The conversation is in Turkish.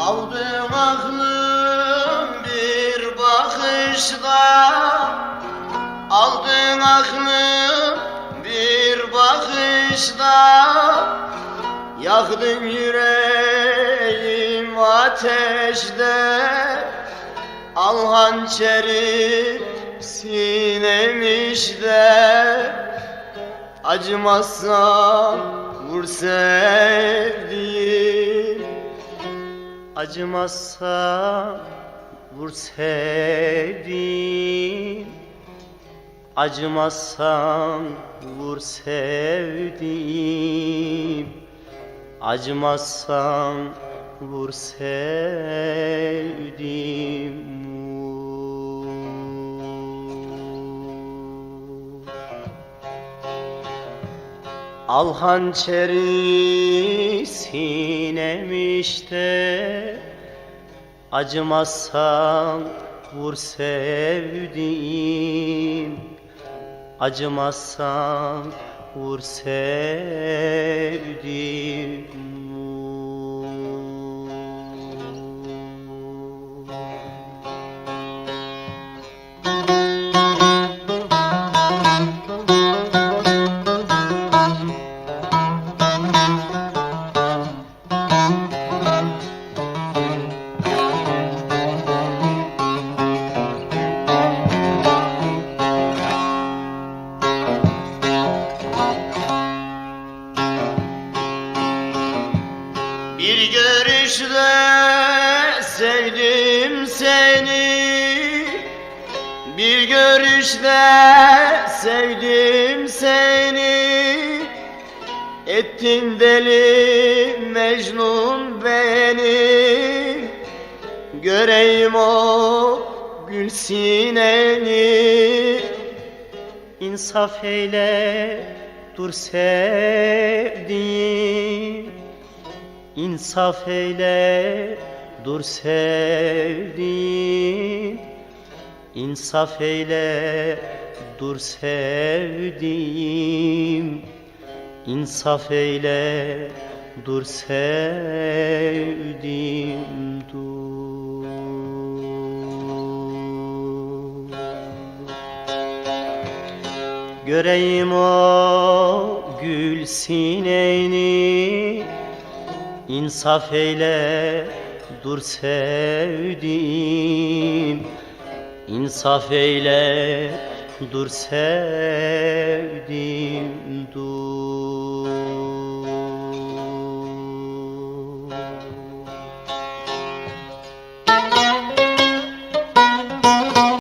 Aldın aklım bir bakışla Aldın aklım bir bakışla Yaktın yüreğim ateşle Al hançeri sinemişle. Acımazsan vur sevdiğim Acımazsan vur sevdiğim Acımazsan vur sevdiğim Acımazsan vur sevdiğim Al hançeri sinemişte Acımazsan vur sevdiğim Acımazsan vur sevdiğim Bir görüşle sevdim seni. Bir görüşle sevdim seni. Ettin deli Mecnun beni. Göreyim o gül sineni. İnsaf eyle dur sevdiğim İnsaf eyle dur sevdiğim İnsaf eyle dur sevdiğim. İnsaf eyle dur sevdiğim dur. Göreyim o gül sineni İnsaf eyle dur sevdiğim. İnsaf eyle dur sevdiğim dur